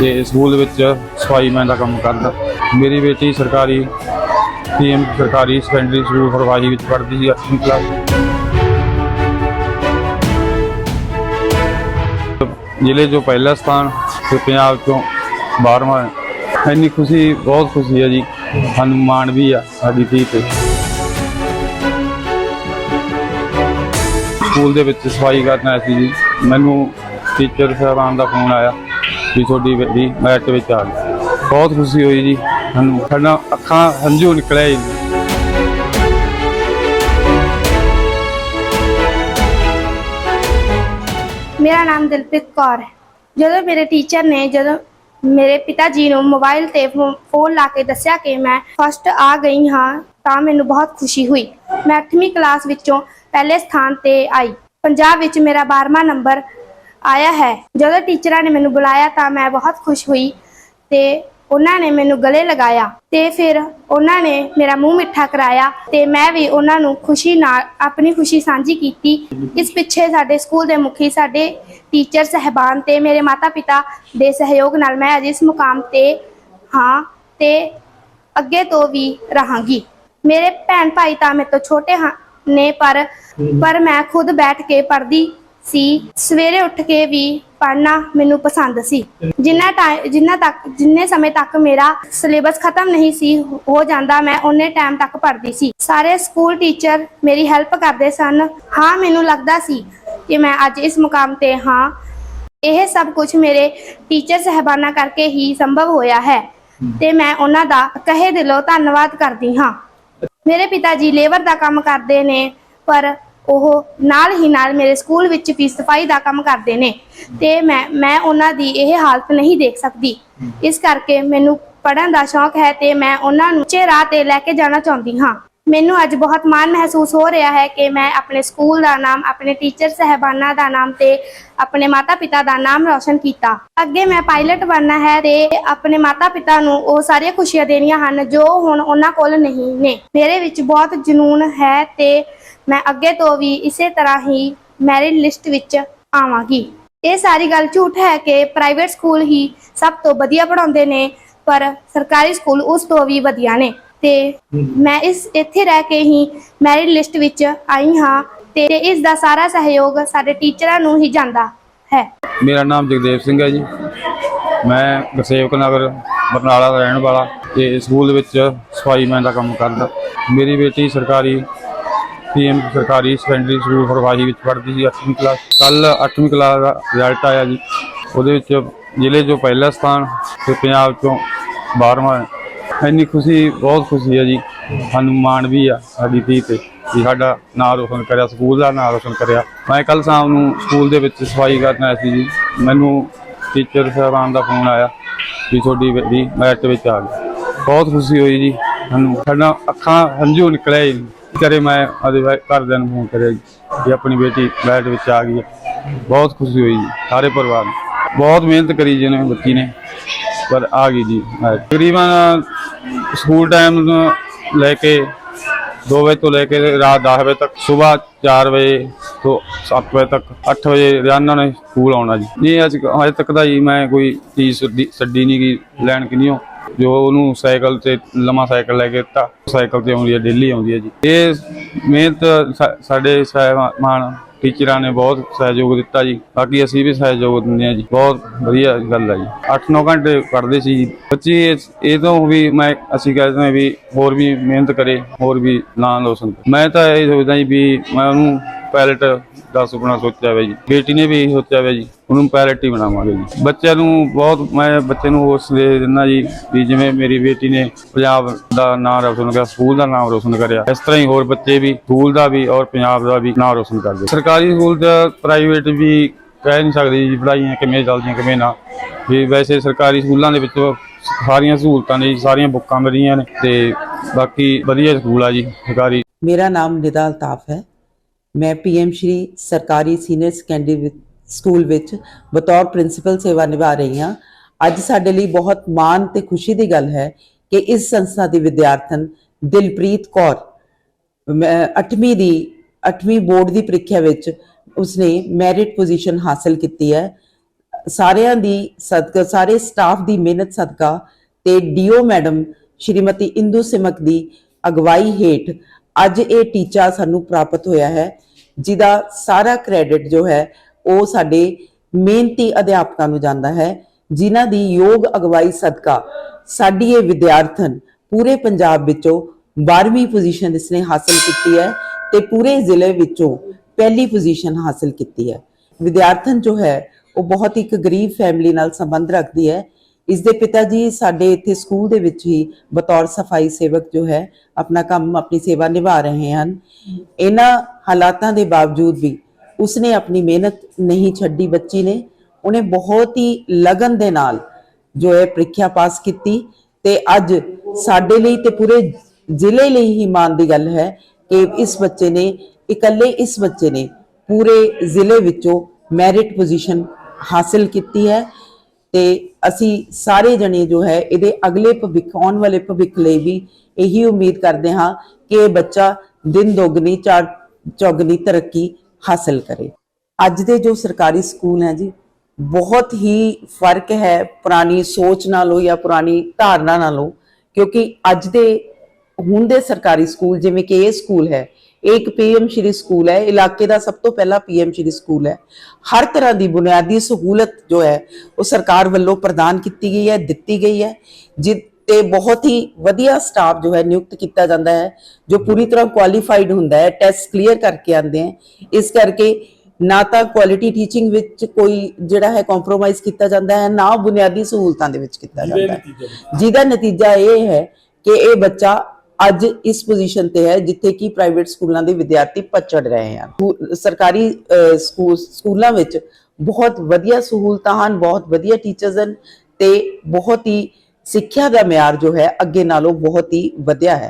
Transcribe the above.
ਤੇ ਸਕੂਲ ਵਿੱਚ ਸਫ਼ਾਈ ਮੈਨ ਦਾ ਕੰਮ ਕਰਦਾ। ਮੇਰੀ ਬੇਟੀ ਸਰਕਾਰੀ, ਪੀਐਮ ਸਰਕਾਰੀ ਸੈਕੰਡਰੀ ਸਕੂਲ ਫਰਵਾਹੀ ਵਿੱਚ ਪੜ੍ਹਦੀ ਸੀ 8ਵੀਂ ਕਲਾਸ ਜ਼ਿਲ੍ਹੇ ਜੋ ਪਹਿਲਾ ਸਥਾਨ ਤੇ ਪੰਜਾਬ ਚੋਂ 12ਵਾਂ ਇੰਨੀ ਖੁਸ਼ੀ, ਬਹੁਤ ਖੁਸ਼ੀ ਹੈ ਜੀ। ਸਾਨੂੰ ਮਾਣ ਵੀ ਆ ਸਾਡੀ ਧੀ ਤੇ। ਸਕੂਲ ਦੇ ਵਿੱਚ ਸਫ਼ਾਈ ਕਰਨ ਆਇਆ ਸੀ ਜੀ। ਮੈਨੂੰ ਟੀਚਰ ਸਾਹਿਬਾਨ ਦਾ ਫੋਨ ਆਇਆ। ਵੀ ਤੁਹਾਡੀ ਬੇਟੀ ਮੈਰਿਟ ਵਿੱਚ ਆ ਗਈ ਬਹੁਤ ਖੁਸ਼ੀ ਹੋਈ ਜੀ। ਸਾਨੂੰ ਸਾਡਾ ਅੱਖਾਂ ਹੰਝੂ ਨਿਕਲਿਆ ਜੀ। ਮੇਰਾ ਨਾਮ ਦਿਲਪ੍ਰੀਤ ਕੌਰ ਹੈ। ਜਦੋਂ ਮੇਰੇ ਟੀਚਰ ਨੇ ਜਦੋਂ ਮੇਰੇ ਪਿਤਾ ਜੀ ਨੂੰ ਮੋਬਾਈਲ ਤੇ ਫੋਨ ਲਾ ਕੇ ਦੱਸਿਆ ਕਿ ਮੈਂ ਫਸਟ ਆ ਗਈ ਹਾਂ, ਤਾਂ ਮੈਨੂੰ ਬਹੁਤ ਖੁਸ਼ੀ ਹੋਈ। ਮੈਂ 8ਵੀਂ ਕਲਾਸ ਵਿੱਚੋਂ ਪਹਿਲੇ ਸਥਾਨ ਤੇ ਆਈ। ਪੰਜਾਬ ਵਿੱਚ ਮੇਰਾ 12ਵਾਂ ਨੰਬਰ ਆਇਆ ਹੈ। ਜਦੋਂ ਟੀਚਰਾਂ ਨੇ ਮੈਨੂੰ ਬੁਲਾਇਆ ਤਾਂ ਮੈਂ ਬਹੁਤ ਖੁਸ਼ ਹੋਈ ਤੇ ਉਹਨਾਂ ਨੇ ਮੈਨੂੰ ਗਲੇ ਲਗਾਇਆ ਤੇ ਫਿਰ ਉਹਨਾਂ ਨੇ ਮੇਰਾ ਮੂੰਹ ਮਿੱਠਾ ਕਰਾਇਆ ਤੇ ਮੈਂ ਵੀ ਉਹਨਾਂ ਨੂੰ ਖੁਸ਼ੀ ਨਾਲ, ਆਪਣੀ ਖੁਸ਼ੀ ਸਾਂਝੀ ਕੀਤੀ। ਇਸ ਪਿੱਛੇ ਸਾਡੇ ਸਕੂਲ ਦੇ ਮੁਖੀ, ਸਾਡੇ ਟੀਚਰ ਸਹਿਬਾਨ ਤੇ ਮੇਰੇ ਮਾਤਾ-ਪਿਤਾ ਦੇ ਸਹਿਯੋਗ ਨਾਲ ਮੈਂ ਅੱਜ ਇਸ ਮੁਕਾਮ ਤੇ ਹਾਂ ਤੇ ਅੱਗੇ ਤੋਂ ਵੀ ਰਹਾਂਗੀ। ਮੇਰੇ ਭੈਣ ਭਾਈ ਤਾਂ ਮੇਰੇ ਤੋਂ ਛੋਟੇ ਹਨ ਨੇ ਪਰ ਪਰ ਮੈਂ ਖੁਦ ਬੈਠ ਕੇ ਪੜ੍ਹਦੀ ਸੀ। ਸਵੇਰੇ ਉੱਠ ਕੇ ਵੀ ਪੜ੍ਹਨਾ ਮੈਨੂੰ ਪਸੰਦ ਸੀ। ਜਿੰਨਾ ਟਾਈਮ ਜਿੰਨਾ ਤੱਕ, ਜਿੰਨੇ ਸਮੇਂ ਤੱਕ ਮੇਰਾ ਸਿਲੇਬਸ ਖਤਮ ਨਹੀਂ ਸੀ ਹੋ ਜਾਂਦਾ, ਮੈਂ ਉਹਨੇ ਟਾਈਮ ਤੱਕ ਪੜ੍ਹਦੀ ਸੀ। ਸਾਰੇ ਸਕੂਲ ਟੀਚਰ ਮੇਰੀ ਹੈਲਪ ਕਰਦੇ ਸਨ। ਹਾਂ, ਮੈਨੂੰ ਲੱਗਦਾ ਸੀ ਕਿ ਮੈਂ ਅੱਜ ਇਸ ਮੁਕਾਮ ਤੇ ਹਾਂ। ਇਹ ਸਭ ਕੁਝ ਮੇਰੇ ਟੀਚਰ ਸਹਿਬਾਨਾਂ ਕਰਕੇ ਹੀ ਸੰਭਵ ਹੋਇਆ ਹੈ ਤੇ ਮੈਂ ਉਹਨਾਂ ਦਾ ਕਹੇ ਦਿਲੋਂ ਧੰਨਵਾਦ ਕਰਦੀ ਹਾਂ। ਮੇਰੇ ਪਿਤਾ ਜੀ ਲੇਬਰ ਦਾ ਕੰਮ ਕਰਦੇ ਨੇ, ਪਰ ਉਹ ਨਾਲ ਹੀ ਨਾਲ ਮੇਰੇ ਸਕੂਲ ਵਿੱਚ ਵੀ ਸਫ਼ਾਈ ਦਾ ਕੰਮ ਕਰਦੇ ਨੇ। ਤੇ ਮੈਂ ਮੈਂ ਉਹਨਾਂ ਦੀ ਇਹ ਹਾਲਤ ਨਹੀਂ ਦੇਖ ਸਕਦੀ। ਇਸ ਕਰਕੇ ਮੈਨੂੰ ਪੜ੍ਹਨ ਦਾ ਸ਼ੌਂਕ ਹੈ ਤੇ ਮੈਂ ਉਹਨਾਂ ਨੂੰ ਉੱਚੇ ਰਾਹ ਤੇ ਲੈ ਕੇ ਜਾਣਾ ਚਾਹੁੰਦੀ ਹਾਂ। ਮੈਨੂੰ ਅੱਜ ਬਹੁਤ ਮਾਣ ਮਹਿਸੂਸ ਹੋ ਰਿਹਾ ਹੈ ਕਿ ਮੈਂ ਆਪਣੇ ਸਕੂਲ ਦਾ ਨਾਮ ਆਪਣੇ ਟੀਚਰ ਸਹਿਬਾਨਾਂ ਦਾ ਨਾਮ ਤੇ ਆਪਣੇ ਮਾਤਾ-ਪਿਤਾ ਦਾ ਨਾਮ ਰੌਸ਼ਨ ਕੀਤਾ। ਅੱਗੇ ਮੈਂ ਪਾਇਲਟ ਬਣਨਾ ਹੈ ਤੇ ਆਪਣੇ ਮਾਤਾ-ਪਿਤਾ ਨੂੰ ਉਹ ਸਾਰੀਆਂ ਖੁਸ਼ੀਆਂ ਦੇਣੀਆਂ ਹਨ ਜੋ ਹੁਣ ਉਹਨਾਂ ਕੋਲ ਨਹੀਂ ਨੇ। ਮੇਰੇ ਵਿੱਚ ਬਹੁਤ ਜਨੂਨ ਹੈ ਤੇ ਮੈਂ ਅੱਗੇ ਤੋਂ ਵੀ ਇਸੇ ਤਰ੍ਹਾਂ ਹੀ ਮੈਰਿਟ ਲਿਸਟ ਵਿੱਚ ਆਵਾਂਗੀ। ਇਹ ਸਾਰੀ ਗੱਲ ਝੂਠ ਹੈ ਕਿ ਪ੍ਰਾਈਵੇਟ ਸਕੂਲ ਹੀ ਸਭ ਤੋਂ ਵਧੀਆ ਪੜ੍ਹਾਉਂਦੇ ਨੇ, ਪਰ ਸਰਕਾਰੀ ਸਕੂਲ ਉਸ ਤੋਂ ਵੀ ਵਧੀਆ ਨੇ। ਤੇ ਮੈਂ ਇਸ, ਇੱਥੇ ਰਹਿ ਕੇ ਹੀ ਮੈਰਿਟ ਲਿਸਟ ਵਿੱਚ ਆਈ ਹਾਂ ਤੇ ਇਸ ਦਾ ਸਾਰਾ ਸਹਿਯੋਗ ਸਾਡੇ ਟੀਚਰਾਂ ਨੂੰ ਹੀ ਜਾਂਦਾ ਹੈ। ਮੇਰਾ ਨਾਮ ਜਗਦੇਵ ਸਿੰਘ ਹੈ ਜੀ। ਮੈਂ ਗੁਰਸੇਵਕ ਨਗਰ, ਬਰਨਾਲਾ ਦਾ ਰਹਿਣ ਵਾਲਾ ਤੇ ਸਕੂਲ ਦੇ ਵਿੱਚ ਸਫ਼ਾਈ ਮੈਨ ਦਾ ਕੰਮ ਕਰਦਾ। ਮੇਰੀ ਬੇਟੀ ਸਰਕਾਰੀ ਪੀਐਮ ਸਰਕਾਰੀ ਸੈਕੰਡਰੀ ਸਕੂਲ ਫਰਵਾਹੀ ਵਿੱਚ ਪੜ੍ਹਦੀ ਸੀ 8ਵੀਂ ਕਲਾਸ ਕੱਲ 8ਵੀਂ ਕਲਾਸ ਦਾ ਰਿਜ਼ਲਟ ਆਇਆ ਜੀ। ਉਹਦੇ ਵਿੱਚ ਜ਼ਿਲ੍ਹੇ 'ਚੋਂ ਪਹਿਲਾ ਸਥਾਨ ਤੇ ਪੰਜਾਬ 'ਚੋਂ 12ਵਾਂ ਇੰਨੀ ਖੁਸ਼ੀ, ਬਹੁਤ ਖੁਸ਼ੀ ਹੈ ਜੀ। ਸਾਨੂੰ ਮਾਣ ਵੀ ਆ ਸਾਡੀ ਧੀ ਤੇ, ਵੀ ਸਾਡਾ ਨਾਮ ਰੋਸ਼ਨ ਕਰਿਆ, ਸਕੂਲ ਦਾ ਨਾਮ ਰੋਸ਼ਨ ਕਰਿਆ। ਮੈਂ ਕੱਲ ਸ਼ਾਮ ਨੂੰ ਸਕੂਲ ਦੇ ਵਿੱਚ ਸਫ਼ਾਈ ਕਰਨ ਆਇਆ ਸੀ ਜੀ। ਮੈਨੂੰ ਟੀਚਰ ਸਾਹਿਬਾਨ ਦਾ ਫੋਨ ਆਇਆ ਵੀ ਤੁਹਾਡੀ ਬੇਟੀ ਮੈਟ ਵਿੱਚ ਆ ਗਈ। ਬਹੁਤ ਖੁਸ਼ੀ ਹੋਈ ਜੀ ਸਾਨੂੰ। ਸਾਡਾ ਅੱਖਾਂ ਹੰਝੂ ਨਿਕਲਿਆ ਜੀ। ਕਰੇ ਮੈਂ? ਆਦੇ ਘਰਦਿਆਂ ਨੂੰ ਫੋਨ ਕਰਿਆ ਜੀ ਵੀ ਆਪਣੀ ਬੇਟੀ ਮੈਰਿਟ ਵਿੱਚ ਆ ਗਈ ਹੈ। ਬਹੁਤ ਖੁਸ਼ੀ ਹੋਈ ਜੀ, ਸਾਰੇ ਪਰਿਵਾਰ ਨੂੰ। ਬਹੁਤ ਮਿਹਨਤ ਕਰੀ ਜੀ ਨੇ ਬੱਚੀ ਨੇ। ਪਰ ਆ ਗਈ ਜੀ ਤਕਰੀਬਨ ਸਕੂਲ ਟਾਈਮ ਲੈ ਕੇ 2 ਵਜੇ ਤੋਂ ਲੈ ਕੇ ਰਾਤ 10 ਵਜੇ ਤੱਕ ਸਵੇਰ 4 ਵਜੇ ਤੋਂ 7 ਵਜੇ ਤੱਕ 8 ਵਜੇ ਰੋਜ਼ਾਨਾ ਨੇ ਸਕੂਲ ਆਉਣਾ ਜੀ। ਨਹੀਂ, ਅੱਜ ਅਜੇ ਤੱਕ ਦਾ ਜੀ ਮੈਂ ਕੋਈ ਚੀਜ਼ ਛੱਡੀ- ਨਹੀਂ ਗਈ ਲੈਣ ਕਿ ਨਹੀਂ ਜੋ ਉਹਨੂੰ ਸਾਈਕਲ ਤੇ ਲੰਮਾ ਸਾਈਕਲ ਲੈ ਕੇ ਦਿੱਤਾ, ਸਾਈਕਲ ਤੇ ਆਉਂਦੀ ਹੈ, ਡੇਲੀ ਆਉਂਦੀ ਹੈ ਜੀ। ਇਹ ਮਿਹਨਤ ਸਾਡੇ ਸਹਿਮਾਨ ਟੀਚਰਾਂ ਨੇ ਬਹੁਤ ਸਹਿਯੋਗ ਦਿੱਤਾ ਜੀ। ਬਾਕੀ ਅਸੀਂ ਵੀ ਸਹਿਯੋਗ ਦਿੰਦੇ ਹਾਂ ਜੀ। ਬਹੁਤ ਵਧੀਆ ਗੱਲ ਹੈ ਜੀ। 8-9 ਘੰਟੇ ਪੜ੍ਹਦੇ ਸੀ ਜੀ। ਬੱਚੀ ਇਸ- ਇਹ ਤੋਂ ਵੀ ਮੈਂ, ਅਸੀਂ ਕਹਿੰਦੇ ਹਾਂ ਵੀ ਹੋਰ ਵੀ ਮਿਹਨਤ ਕਰੇ, ਹੋਰ ਵੀ ਨਾਂ ਰੋਸ਼ਨ ਮੈਂ ਤਾਂ ਇਹ ਸੋਚਦਾ ਜੀ ਵੀ ਮੈਂ ਉਹਨੂੰ ਪਾਇਲਟ ਦਾ ਸੁਪਨਾ ਸੋਚਿਆ ਹੋਇਆ ਜੀ। ਬੇਟੀ ਨੇ ਵੀ ਇਹ ਸੋਚਿਆ ਹੋਇਆ ਜੀ। ਉਹਨੂੰ ਪਾਇਲਟ ਬਣਾਵਾਂਗੇ ਜੀ। ਬੱਚਿਆਂ ਨੂੰ ਬਹੁਤ ਮੈਂ ਬੱਚੇ ਨੂੰ ਉਸ ਦੇ ਦਿੰਦਾ ਜੀ ਵੀ ਜਿਵੇਂ ਮੇਰੀ ਬੇਟੀ ਨੇ ਪੰਜਾਬ ਦਾ ਨਾਮ ਰੋਸ਼ਨ ਕਰਿਆ ਸਕੂਲ ਦਾ ਨਾਮ ਰੋਸ਼ਨ ਕਰਿਆ। ਇਸ ਤਰ੍ਹਾਂ ਹੀ ਹੋਰ ਬੱਚੇ ਵੀ ਸਕੂਲ ਦਾ ਵੀ ਔਰ ਪੰਜਾਬ ਦਾ ਵੀ ਨਾਮ ਰੋਸ਼ਨ ਕਰਦੇ। ਸਰਕਾਰੀ ਸਕੂਲ ਦਾ ਪ੍ਰਾਈਵੇਟ ਵੀ ਕਹਿ ਨਹੀਂ ਸਕਦੇ ਜੀ ਪੜ੍ਹਾਈਆਂ ਕਿਵੇਂ ਚੱਲਦੀਆਂ ਕਿਵੇਂ ਨਾ। ਵੀ ਵੈਸੇ ਸਰਕਾਰੀ ਸਕੂਲਾਂ ਦੇ ਵਿੱਚ ਸਾਰੀਆਂ ਸਹੂਲਤਾਂ ਨੇ ਜੀ, ਸਾਰੀਆਂ ਬੁੱਕਾਂ ਮਿਲੀਆਂ ਨੇ ਤੇ ਬਾਕੀ ਵਧੀਆ ਸਕੂਲ ਆ ਜੀ ਸਰਕਾਰੀ। ਮੇਰਾ ਨਾਮ ਨਿਦਾ ਅਲਤਾਫ ਹੈ। ਮੈਂ ਪੀਐਮ ਸ਼੍ਰੀ ਸਰਕਾਰੀ ਸੀਨੀਅਰ ਸੈਕੰਡਰੀ ਸਕੂਲ ਵਿੱਚ ਬਤੌਰ ਪ੍ਰਿੰਸੀਪਲ ਸੇਵਾ ਨਿਭਾ ਰਹੀ ਹਾਂ ਅੱਜ ਸਾਡੇ ਲਈ ਬਹੁਤ ਮਾਣ ਤੇ ਖੁਸ਼ੀ ਦੀ ਗੱਲ ਹੈ ਕਿ ਇਸ ਸੰਸਥਾ ਦੀ ਵਿਦਿਆਰਥਣ ਦਿਲਪ੍ਰੀਤ ਕੌਰ, ਮੈਂ 8ਵੀਂ ਦੀ 8ਵੀਂ ਬੋਰਡ ਦੀ ਪ੍ਰੀਖਿਆ ਵਿੱਚ ਉਸਨੇ ਮੈਰਿਟ ਪੋਜੀਸ਼ਨ ਹਾਸਲ ਕੀਤੀ ਹੈ। ਸਾਰਿਆਂ ਦੀ ਸਦਕਾ, ਸਾਰੇ ਸਟਾਫ ਦੀ ਮਿਹਨਤ ਸਦਕਾ ਤੇ ਡੀਓ ਮੈਡਮ ਸ਼੍ਰੀਮਤੀ ਇੰਦੂ ਸਿਮਕ ਦੀ ਅਗਵਾਈ ਹੇਠ ਅੱਜ ਇਹ ਟੀਚਾ ਸਾਨੂੰ ਪ੍ਰਾਪਤ ਹੋਇਆ ਹੈ, ਜਿਹਦਾ ਸਾਰਾ ਕ੍ਰੈਡਿਟ ਜੋ ਹੈ ਉਹ ਸਾਡੇ ਮਿਹਨਤੀ ਅਧਿਆਪਕਾਂ ਨੂੰ ਜਾਂਦਾ ਹੈ, ਜਿਨ੍ਹਾਂ ਦੀ ਯੋਗ ਅਗਵਾਈ ਸਦਕਾ ਸਾਡੀ ਇਹ ਵਿਦਿਆਰਥਣ ਪੂਰੇ ਪੰਜਾਬ ਵਿੱਚੋਂ 12ਵੀਂ ਪੋਜੀਸ਼ਨ ਇਸਨੇ ਹਾਸਲ ਕੀਤੀ ਹੈ ਤੇ ਪੂਰੇ ਜ਼ਿਲ੍ਹੇ ਵਿੱਚੋਂ ਪਹਿਲੀ ਪੋਜੀਸ਼ਨ ਹਾਸਲ ਕੀਤੀ ਹੈ। ਵਿਦਿਆਰਥਣ ਜੋ ਹੈ, ਉਹ ਬਹੁਤ ਇੱਕ ਗਰੀਬ ਫੈਮਿਲੀ ਨਾਲ ਸੰਬੰਧ ਰੱਖਦੀ ਹੈ। ਇਸ ਦੇ ਪਿਤਾ ਜੀ ਸਾਡੇ ਇੱਥੇ ਸਕੂਲ ਦੇ ਵਿੱਚ ਹੀ ਬਤੌਰ ਸਫ਼ਾਈ ਸੇਵਕ ਜੋ ਹੈ, ਆਪਣਾ ਕੰਮ, ਆਪਣੀ ਸੇਵਾ ਨਿਭਾ ਰਹੇ ਹਨ। ਇਹਨਾਂ ਹਾਲਾਤਾਂ ਦੇ ਬਾਵਜੂਦ ਵੀ ਉਸਨੇ ਆਪਣੀ ਮਿਹਨਤ ਨਹੀਂ ਛੱਡੀ ਬੱਚੀ ਨੇ। ਉਹਨੇ ਬਹੁਤ ਹੀ ਲਗਨ ਦੇ ਨਾਲ ਜੋ ਹੈ ਪ੍ਰੀਖਿਆ ਪਾਸ ਕੀਤੀ ਤੇ ਅੱਜ ਸਾਡੇ ਲਈ ਤੇ ਪੂਰੇ ਜ਼ਿਲ੍ਹੇ ਲਈ ਹੀ ਮਾਣ ਦੀ ਗੱਲ ਹੈ ਕਿ ਇਸ ਬੱਚੇ ਨੇ, ਇਕੱਲੇ ਇਸ ਬੱਚੇ ਨੇ ਪੂਰੇ ਜ਼ਿਲ੍ਹੇ ਵਿੱਚੋਂ ਮੈਰਿਟ ਪੋਜੀਸ਼ਨ ਹਾਸਲ ਕੀਤੀ ਹੈ ਤੇ ਅਸੀਂ ਸਾਰੇ ਜਣੇ ਜੋ ਹੈ ਇਹਦੇ ਅਗਲੇ ਭਵਿੱਖ, ਆਉਣ ਵਾਲੇ ਭਵਿੱਖ ਲਈ ਵੀ ਇਹੀ ਉਮੀਦ ਕਰਦੇ ਹਾਂ ਕਿ ਇਹ ਬੱਚਾ ਦਿਨ ਦੁਗਣੀ, ਚਾਰ ਚੌਗਣੀ ਤਰੱਕੀ ਹਾਸਲ ਕਰੇ। ਅੱਜ ਦੇ ਜੋ ਸਰਕਾਰੀ ਸਕੂਲ ਹੈ ਜੀ, ਬਹੁਤ ਹੀ ਫ਼ਰਕ ਹੈ ਪੁਰਾਣੀ ਸੋਚ ਨਾਲੋਂ ਜਾਂ ਪੁਰਾਣੀ ਧਾਰਨਾ ਨਾਲੋਂ, ਕਿਉਂਕਿ ਅੱਜ ਦੇ, ਹੁਣ ਦੇ ਸਰਕਾਰੀ ਸਕੂਲ ਜਿਵੇਂ ਕਿ ਇਹ ਸਕੂਲ ਹੈ, ਇਹ ਇੱਕ ਪੀਐਮ ਸ਼੍ਰੀ ਸਕੂਲ ਹੈ, ਇਲਾਕੇ ਦਾ ਸਭ ਤੋਂ ਪਹਿਲਾ ਪੀਐਮ ਸ਼੍ਰੀ ਸਕੂਲ ਹੈ। ਹਰ ਤਰ੍ਹਾਂ ਦੀ ਬੁਨਿਆਦੀ ਸਹੂਲਤ ਜੋ ਹੈ, ਉਹ ਸਰਕਾਰ ਵੱਲੋਂ ਪ੍ਰਦਾਨ ਕੀਤੀ ਗਈ ਹੈ, ਦਿੱਤੀ ਗਈ ਹੈ। ਜਿੱਤੇ ਬਹੁਤ ਹੀ ਵਧੀਆ ਸਟਾਫ ਜੋ ਹੈ ਨਿਯੁਕਤ ਕੀਤਾ ਜਾਂਦਾ ਹੈ ਜੋ ਪੂਰੀ ਤਰ੍ਹਾਂ ਕੁਆਲੀਫਾਈਡ ਹੁੰਦਾ ਹੈ ਟੈਸਟ ਕਲੀਅਰ ਕਰਕੇ ਆਉਂਦੇ ਹੈ। ਇਸ ਕਰਕੇ ਨਾ ਤਾਂ ਕੁਆਲਿਟੀ ਟੀਚਿੰਗ ਵਿੱਚ ਕੋਈ ਜਿਹੜਾ ਹੈ ਕੰਪਰੋਮਾਈਜ਼ ਕੀਤਾ ਜਾਂਦਾ ਹੈ ਨਾ ਬੁਨਿਆਦੀ ਸਹੂਲਤਾਂ ਦੇ ਵਿੱਚ ਕੀਤਾ ਜਾਂਦਾ ਹੈ। ਜਿਹਦਾ ਨਤੀਜਾ ਇਹ ਹੈ ਕਿ ਇਹ ਬੱਚਾ ਅੱਜ ਇਸ ਪੋਜੀਸ਼ਨ ਤੇ ਹੈ ਜਿੱਥੇ ਕਿ ਪ੍ਰਾਈਵੇਟ ਸਕੂਲਾਂ ਦੇ ਵਿਦਿਆਰਥੀ ਪਛੜ ਰਹੇ ਹਨ। ਸਰਕਾਰੀ ਸਕੂਲਾਂ ਵਿੱਚ ਬਹੁਤ ਵਧੀਆ ਸਹੂਲਤਾਂ ਹਨ ਬਹੁਤ ਵਧੀਆ ਟੀਚਰਸ ਹਨ ਤੇ ਬਹੁਤ ਹੀ ਸਿੱਖਿਆ ਦਾ ਮਿਆਰ ਜੋ ਹੈ ਅੱਗੇ ਨਾਲੋਂ ਬਹੁਤ ਹੀ ਵਧਿਆ ਹੈ।